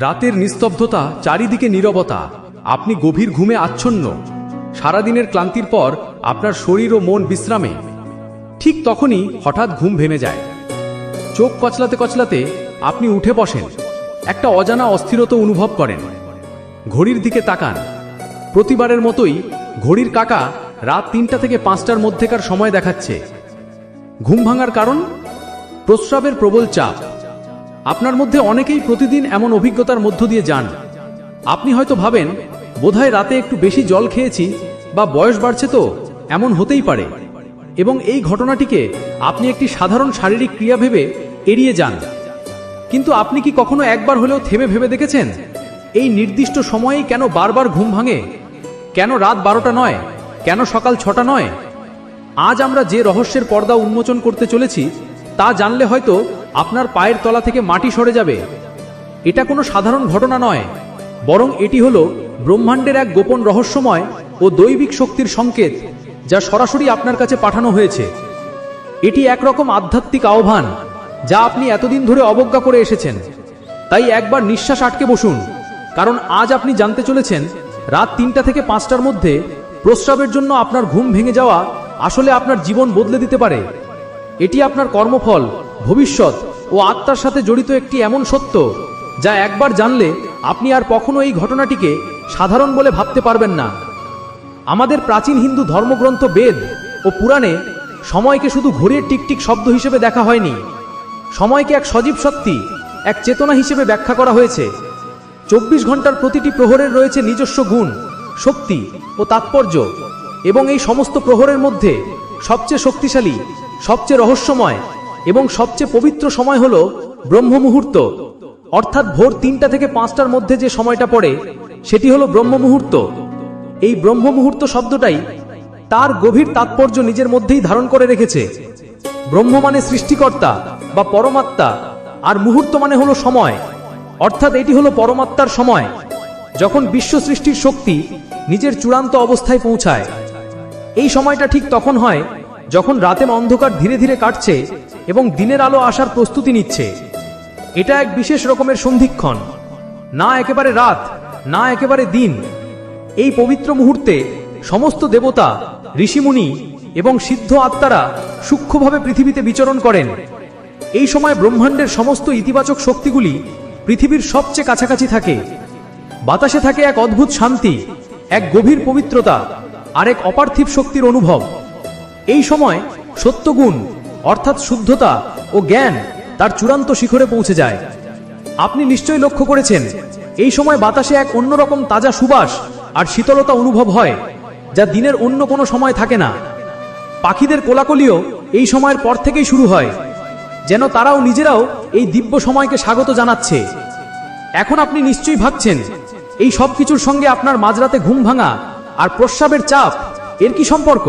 রাতের নিস্তব্ধতা, চারিদিকে নীরবতা। আপনি গভীর ঘুমে আচ্ছন্ন। সারাদিনের ক্লান্তির পর আপনার শরীর ও মন বিশ্রামে। ঠিক তখনই হঠাৎ ঘুম ভেঙে যায়। চোখ কচলাতে কচলাতে আপনি উঠে বসেন। একটা অজানা অস্থিরতা অনুভব করেন। ঘড়ির দিকে তাকান। প্রতিবারের মতোই ঘড়ির কাকা রাত তিনটা থেকে পাঁচটার মধ্যেকার সময় দেখাচ্ছে। ঘুম ভাঙার কারণ? প্রস্রাবের প্রবল চাপ। আপনার মধ্যে অনেকেই প্রতিদিন এমন অভিজ্ঞতার মধ্য দিয়ে যান। আপনি হয়তো ভাবেন, বোধহয় রাতে একটু বেশি জল খেয়েছি বা বয়স বাড়ছে তো, এমন হতেই পারে। এবং এই ঘটনাটিকে আপনি একটি সাধারণ শারীরিক ক্রিয়া ভেবে এড়িয়ে যান। কিন্তু আপনি কি কখনো একবার হলেও থেমে ভেবে দেখেছেন? এই নির্দিষ্ট সময়েই কেন বারবার ঘুম ভাঙে? কেন রাত বারোটা নয়? কেন সকাল ছটা নয়? আজ আমরা যে রহস্যের পর্দা উন্মোচন করতে চলেছি, তা জানলে হয়তো আপনার পায়ের তলা থেকে মাটি সরে যাবে। এটা কোনো সাধারণ ঘটনা নয়, বরং এটি হলো ব্রহ্মাণ্ডের এক গোপন রহস্যময় ও দৈবিক শক্তির সংকেত যা সরাসরি আপনার কাছে পাঠানো হয়েছে। এটি একরকম আধ্যাত্মিক আহ্বান যা আপনি এতদিন ধরে অবজ্ঞা করে এসেছেন। তাই একবার নিঃশ্বাস আটকে বসুন, কারণ আজ আপনি জানতে চলেছেন, রাত তিনটা থেকে পাঁচটার মধ্যে প্রস্রাবের জন্য আপনার ঘুম ভেঙে যাওয়া আসলে আপনার জীবন বদলে দিতে পারে। এটি আপনার কর্মফল ভবিষ্যৎ ও আত্মার সাথে জড়িত একটি এমন সত্য, যা একবার জানলে আপনি আর কখনো এই ঘটনাটিকে সাধারণ বলে ভাবতে পারবেন না। আমাদের প্রাচীন হিন্দু ধর্মগ্রন্থ বেদ ও পুরাণে সময়কে শুধু ঘড়ির টিকটিক শব্দ হিসেবে দেখা হয়নি। সময়কে এক সজীব সত্যি এক চেতনা হিসেবে ব্যাখ্যা করা হয়েছে। চব্বিশ ঘণ্টার প্রতিটি প্রহরের রয়েছে নিজস্ব গুণ, শক্তি ও তাৎপর্য এবং এই সমস্ত প্রহরের মধ্যে সবচেয়ে শক্তিশালী, সবচেয়ে রহস্যময় এবং সবচেয়ে পবিত্র সময় হল ব্রহ্ম মুহূর্ত অর্থাৎ ভোর তিনটা থেকে পাঁচটার মধ্যে যে সময়টা পড়ে, সেটি হলো ব্রহ্ম মুহূর্ত এই ব্রহ্ম মুহূর্ত শব্দটাই তার গভীর তাৎপর্য নিজের মধ্যেই ধারণ করে রেখেছে। ব্রহ্ম মানে সৃষ্টিকর্তা বা পরমাত্মা, আর মুহূর্ত মানে হলো সময়। অর্থাৎ এটি হলো পরমাত্মার সময়, যখন বিশ্ব সৃষ্টির শক্তি নিজের চূড়ান্ত অবস্থায় পৌঁছায়। এই সময়টা ঠিক তখন হয় যখন রাতের অন্ধকার ধীরে ধীরে কাটছে এবং দিনের আলো আসার প্রস্তুতি নিচ্ছে। এটা এক বিশেষ রকমের সন্ধিক্ষণ। না একেবারে রাত, না একেবারে দিন। এই পবিত্র মুহূর্তে সমস্ত দেবতা, ঋষিমুনি এবং সিদ্ধ আত্মারা সূক্ষ্মভাবে পৃথিবীতে বিচরণ করেন। এই সময় ব্রহ্মাণ্ডের সমস্ত ইতিবাচক শক্তিগুলি পৃথিবীর সবচেয়ে কাছাকাছি থাকে। বাতাসে থাকে এক অদ্ভুত শান্তি, এক গভীর পবিত্রতা আর এক অপার্থিব শক্তির অনুভব। এই সময় সত্যগুণ অর্থাৎ শুদ্ধতা ও জ্ঞান তার চূড়ান্ত শিখরে পৌঁছে যায়। আপনি নিশ্চয়ই লক্ষ্য করেছেন, এই সময় বাতাসে এক অন্যরকম তাজা সুবাস আর শীতলতা অনুভব হয়, যা দিনের অন্য কোনো সময় থাকে না। পাখিদের কোলাকলিও এই সময়ের পর থেকেই শুরু হয়, যেন তারাও নিজেরাও এই দিব্য সময়কে স্বাগত জানাচ্ছে। এখন আপনি নিশ্চয়ই ভাবছেন, এই সব কিছুর সঙ্গে আপনার মাঝরাতে ঘুম ভাঙা আর প্রস্রাবের চাপ, এর কি সম্পর্ক?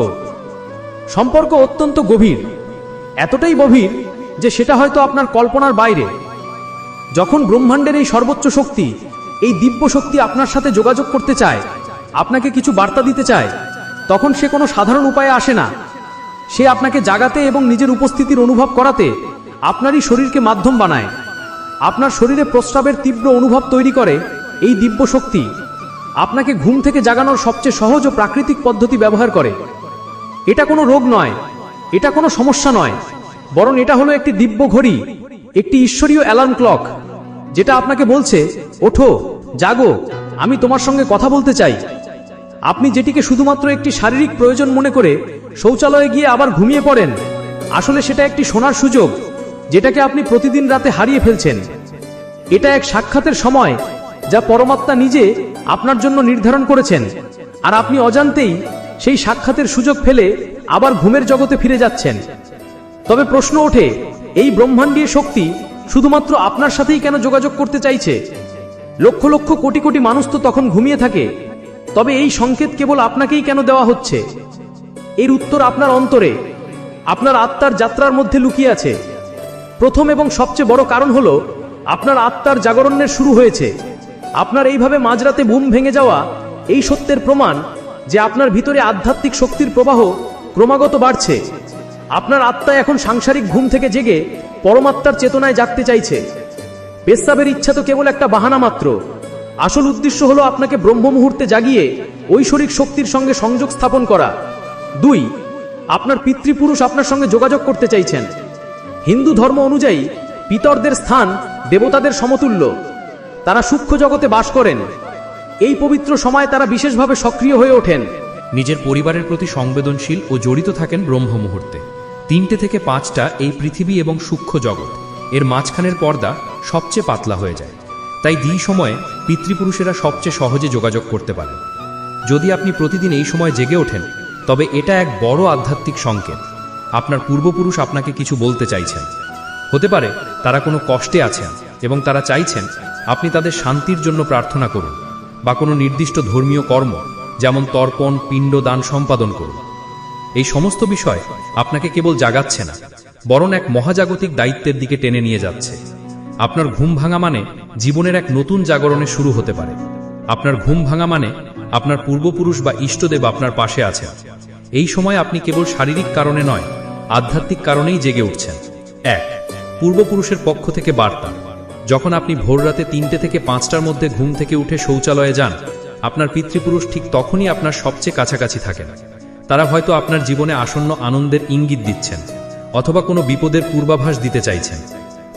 সম্পর্ক অত্যন্ত গভীর। এতটাই গভীর যে সেটা হয়তো আপনার কল্পনার বাইরে। যখন ব্রহ্মাণ্ডের এই সর্বোচ্চ শক্তি, এই দিব্য শক্তি আপনার সাথে যোগাযোগ করতে চায়, আপনাকে কিছু বার্তা দিতে চায়, তখন সে কোনো সাধারণ উপায়ে আসে না। সে আপনাকে জাগাতে এবং নিজের উপস্থিতির অনুভব করাতে আপনারই শরীরকে মাধ্যম বানায়। আপনার শরীরে প্রস্রাবের তীব্র অনুভব তৈরি করে এই দিব্য শক্তি। আপনাকে ঘুম থেকে জাগানোর সবচেয়ে সহজ ও প্রাকৃতিক পদ্ধতি ব্যবহার করে। এটা কোনো রোগ নয় এটা কোনো সমস্যা নয়, বরং এটা হলো একটি দিব্য ঘড়ি, একটি ঈশ্বরীয় অ্যালার্ম ক্লক, যেটা আপনাকে বলছে, ওঠো, জাগো, আমি তোমার সঙ্গে কথা বলতে চাই। আপনি যেটিকে শুধুমাত্র একটি শারীরিক প্রয়োজন মনে করে শৌচালয়ে গিয়ে আবার ঘুমিয়ে পড়েন, আসলে সেটা একটি সোনার সুযোগ, যেটাকে আপনি প্রতিদিন রাতে হারিয়ে ফেলছেন। এটা এক সাক্ষাতের সময়, যা পরমাত্মা নিজে আপনার জন্য নির্ধারণ করেছেন, আর আপনি অজান্তেই সেই সাক্ষাতের সুযোগ ফেলে আবার ঘুমের জগতে ফিরে যাচ্ছেন। তবে প্রশ্ন ওঠে, এই ব্রহ্মাণ্ডীয় শক্তি শুধুমাত্র আপনার সাথেই কেন যোগাযোগ করতে চাইছে? লক্ষ লক্ষ কোটি কোটি মানুষ তো তখন ঘুমিয়ে থাকে। তবে এই সংকেত কেবল আপনাকেই কেন দেওয়া হচ্ছে? এর উত্তর আপনার অন্তরে, আপনার আত্মার যাত্রার মধ্যে লুকিয়ে আছে। প্রথম এবং সবচেয়ে বড় কারণ হলো, আপনার আত্মার জাগরণের শুরু হয়েছে। আপনার এইভাবে মাঝরাতে বুম ভেঙে যাওয়া এই সত্যের প্রমাণ যে আপনার ভিতরে আধ্যাত্মিক শক্তির প্রবাহ ক্রমাগত বাড়ছে। আপনার আত্মা এখন সাংসারিক ঘুম থেকে জেগে পরমাত্মার চেতনায় জাগতে চাইছে। পেশাবের ইচ্ছা তো কেবল একটা বাহানা মাত্র। আসল উদ্দেশ্য হলো আপনাকে ব্রহ্ম মুহূর্তে জাগিয়ে ঐশ্বরিক শক্তির সঙ্গে সংযোগ স্থাপন করা। দুই, আপনার পিতৃপুরুষ আপনার সঙ্গে যোগাযোগ করতে চাইছেন। হিন্দু ধর্ম অনুযায়ী পিতরদের স্থান দেবতাদের সমতুল্য। তারা সূক্ষ্ম জগতে বাস করেন। এই পবিত্র সময় তারা বিশেষভাবে সক্রিয় হয়ে ওঠেন। নিজের পরিবারের প্রতি সংবেদনশীল ও জড়িত থাকেন ব্রহ্ম মুহূর্তে তিনটে থেকে পাঁচটা এই পৃথিবী এবং সূক্ষ্ম জগৎ। এর মাঝখানের পর্দা সবচেয়ে পাতলা হয়ে যায়। তাই দ্বি সময়ে পিতৃপুরুষেরা সবচেয়ে সহজে যোগাযোগ করতে পারেন যদি আপনি প্রতিদিন এই সময় জেগে ওঠেন, তবে এটা এক বড় আধ্যাত্মিক সংকেত। আপনার পূর্বপুরুষ আপনাকে কিছু বলতে চাইছেন। হতে পারে তারা কোনো কষ্টে আছেন এবং তারা চাইছেন আপনি তাদের শান্তির জন্য প্রার্থনা করুন বা কোনো নির্দিষ্ট ধর্মীয় কর্ম যেমন তর্পণ, পিণ্ড, দান, সম্পাদন করুন। এই সমস্ত বিষয় আপনাকে কেবল জাগাচ্ছে না, বরং এক মহাজাগতিক দায়িত্বের দিকে টেনে নিয়ে যাচ্ছে। আপনার ঘুম ভাঙা মানে জীবনের এক নতুন জাগরণে শুরু হতে পারে। আপনার ঘুম ভাঙা মানে আপনার পূর্বপুরুষ বা ইষ্টদেব আপনার পাশে আছেন। এই সময় আপনি কেবল শারীরিক কারণে নয়, আধ্যাত্মিক কারণেই জেগে উঠছেন। এক, পূর্বপুরুষের পক্ষ থেকে বার্তা। যখন আপনি ভোররাতে তিনটে থেকে পাঁচটার মধ্যে ঘুম থেকে উঠে শৌচালয়ে যান আপনার পিতৃপুরুষ ঠিক তখনই আপনার সবচেয়ে কাছাকাছি থাকেন। তারা হয়তো আপনার জীবনে আসন্ন আনন্দের ইঙ্গিত দিচ্ছেন, অথবা কোনো বিপদের পূর্বাভাস দিতে চাইছেন,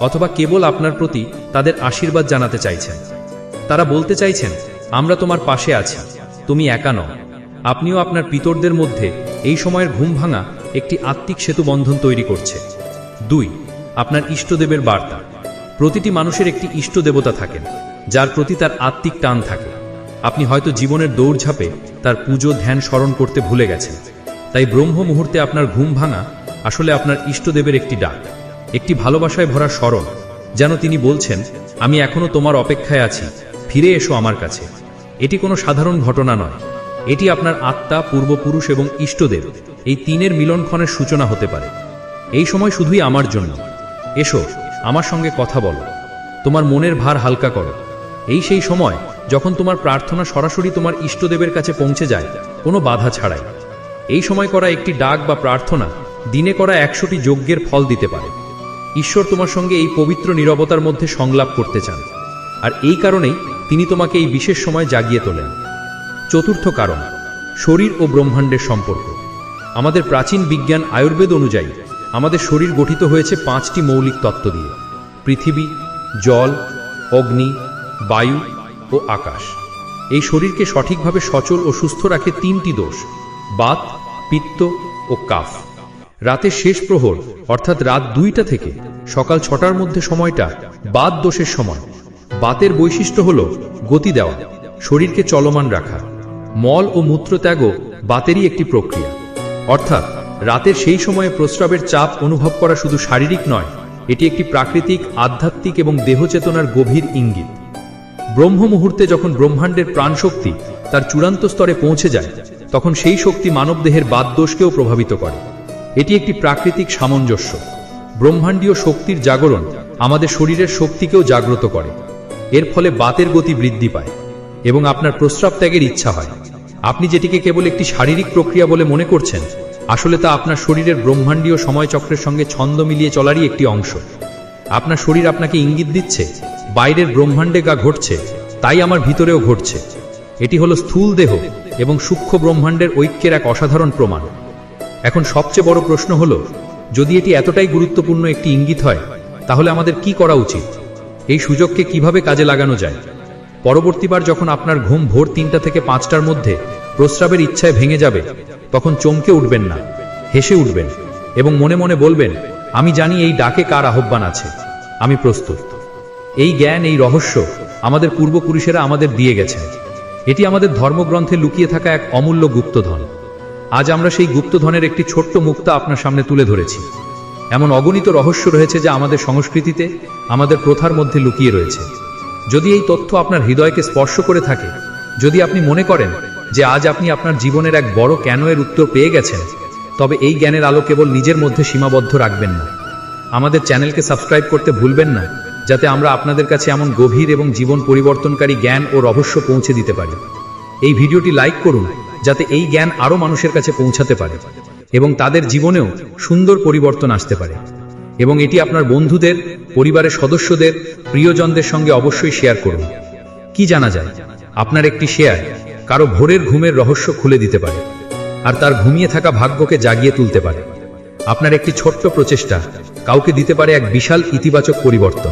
অথবা কেবল আপনার প্রতি তাদের আশীর্বাদ জানাতে চাইছেন। তারা বলতে চাইছেন, আমরা তোমার পাশে আছি, তুমি একা নও। আপনিও আপনার পিতরদের মধ্যে এই সময়ের ঘুম ভাঙা একটি আত্মিক সেতু বন্ধন তৈরি করছে। দুই, আপনার ইষ্টদেবের বার্তা। প্রতিটি মানুষের একটি ইষ্ট দেবতা থাকেন, যার প্রতি তার আত্মিক টান থাকে। আপনি হয়তো জীবনের দৌড়ঝাঁপে তার পুজো, ধ্যান, স্মরণ করতে ভুলে গেছেন। তাই ব্রহ্ম মুহূর্তে আপনার ঘুম ভাঙা আসলে আপনার ইষ্টদেবের একটি ডাক, একটি ভালোবাসায় ভরা স্মরণ, যেন তিনি বলছেন, আমি এখনও তোমার অপেক্ষায় আছি, ফিরে এসো আমার কাছে। এটি কোনো সাধারণ ঘটনা নয়। এটি আপনার আত্মা, পূর্বপুরুষ এবং ইষ্টদেব, এই তিনের মিলনক্ষণের সূচনা হতে পারে। এই সময় শুধুই আমার জন্য। এসো, আমার সঙ্গে কথা বলো। তোমার মনের ভার হালকা করো। এই সেই সময় যখন তোমার প্রার্থনা সরাসরি তোমার ইষ্টদেবের কাছে পৌঁছে যায়, কোনো বাধা ছাড়াই। এই সময় করা একটি ডাক বা প্রার্থনা দিনে করা একশোটি যজ্ঞের ফল দিতে পারে। ঈশ্বর তোমার সঙ্গে এই পবিত্র নীরবতার মধ্যে সংলাপ করতে চান। আর এই কারণেই তিনি তোমাকে এই বিশেষ সময় জাগিয়ে তোলেন। চতুর্থ কারণ, শরীর ও ব্রহ্মাণ্ডের সম্পর্ক। আমাদের প্রাচীন বিজ্ঞান আয়ুর্বেদ অনুযায়ী আমাদের শরীর গঠিত হয়েছে পাঁচটি মৌলিক তত্ত্ব দিয়ে। পৃথিবী, জল, অগ্নি, বায়ু ও আকাশ। এই শরীরকে সঠিকভাবে সচল ও সুস্থ রাখে তিনটি দোষ, বাত, পিত্ত ও কাফ। রাতের শেষ প্রহর, অর্থাৎ রাত দুইটা থেকে সকাল ছটার মধ্যে সময়টা বাত দোষের সময় বাতের বৈশিষ্ট্য হল গতি দেওয়া, শরীরকে চলমান রাখা। মল ও মূত্রত্যাগও বাতেরই একটি প্রক্রিয়া। অর্থাৎ রাতের সেই সময়ে প্রস্রাবের চাপ অনুভব করা শুধু শারীরিক নয়, এটি একটি প্রাকৃতিক, আধ্যাত্মিক এবং দেহচেতনার গভীর ইঙ্গিত। ব্রহ্ম মুহূর্তে যখন ব্রহ্মাণ্ডের প্রাণশক্তি তার চূড়ান্ত স্তরে পৌঁছে যায়, তখন সেই শক্তি মানবদেহের বাদদোষকেও প্রভাবিত করে। এটি একটি প্রাকৃতিক সামঞ্জস্য। ব্রহ্মাণ্ডীয় শক্তির জাগরণ আমাদের শরীরের শক্তিকেও জাগ্রত করে। এর ফলে বাতের গতি বৃদ্ধি পায় এবং আপনার প্রস্রাব ত্যাগের ইচ্ছা হয়। আপনি যেটিকে কেবল একটি শারীরিক প্রক্রিয়া বলে মনে করছেন, আসলে তা আপনার শরীরের ব্রহ্মাণ্ডীয় সময়চক্রের সঙ্গে ছন্দ মিলিয়ে চলারই একটি অংশ। আপনার শরীর আপনাকে ইঙ্গিত দিচ্ছে বাইরের ব্রহ্মাণ্ডে গা ঘটছে, তাই আমার ভিতরেও ঘটছে। এটি হলো স্থূল দেহ এবং সূক্ষ্ম ব্রহ্মাণ্ডের ঐক্যের এক অসাধারণ প্রমাণ। এখন সবচেয়ে বড় প্রশ্ন হলো, যদি এটি এতটাই গুরুত্বপূর্ণ একটি ইঙ্গিত হয়, তাহলে আমাদের কি করা উচিত? এই সুযোগকে কীভাবে কাজে লাগানো যায়? পরবর্তীবার যখন আপনার ঘুম ভোর তিনটা থেকে পাঁচটার মধ্যে প্রস্রাবের ইচ্ছায় ভেঙে যাবে, তখন চমকে উঠবেন না, হেসে উঠবেন এবং মনে মনে বলবেন, আমি জানি এই ডাকে কার আহ্বান আছে। আমি প্রস্তুত। এই জ্ঞান, এই রহস্য আমাদের পূর্বপুরুষেরা আমাদের দিয়ে গেছেন। এটি আমাদের ধর্মগ্রন্থে লুকিয়ে থাকা এক অমূল্য গুপ্তধন। আজ আমরা সেই গুপ্তধনের একটি ছোট্ট মুক্তা আপনার সামনে তুলে ধরেছি। এমন অগণিত রহস্য রয়েছে যা আমাদের সংস্কৃতিতে, আমাদের প্রথার মধ্যে লুকিয়ে রয়েছে। যদি এই তথ্য আপনার হৃদয়কে স্পর্শ করে থাকে, যদি আপনি মনে করেন যে আজ আপনি আপনার জীবনের এক বড় কেন এর উত্তর পেয়ে গেছেন, তবে এই জ্ঞানের আলো কেবল নিজের মধ্যে সীমাবদ্ধ রাখবেন না। আমাদের চ্যানেলকে সাবস্ক্রাইব করতে ভুলবেন না। যাতে আমরা আপনাদের কাছে এমন গভীর এবং জীবন পরিবর্তনকারী জ্ঞান ও রহস্য পৌঁছে দিতে পারি। এই ভিডিওটি লাইক করুন, যাতে এই জ্ঞান আরও মানুষের কাছে পৌঁছাতে পারে এবং তাদের জীবনেও সুন্দর পরিবর্তন আসতে পারে। এবং এটি আপনার বন্ধুদের, পরিবারের সদস্যদের, প্রিয়জনদের সঙ্গে অবশ্যই শেয়ার করুন। কি জানা যায়? আপনার একটি শেয়ার কারও ভোরের ঘুমের রহস্য খুলে দিতে পারে আর তার ঘুমিয়ে থাকা ভাগ্যকে জাগিয়ে তুলতে পারে। আপনার একটি ছোট্ট প্রচেষ্টা কাউকে দিতে পারে এক বিশাল ইতিবাচক পরিবর্তন।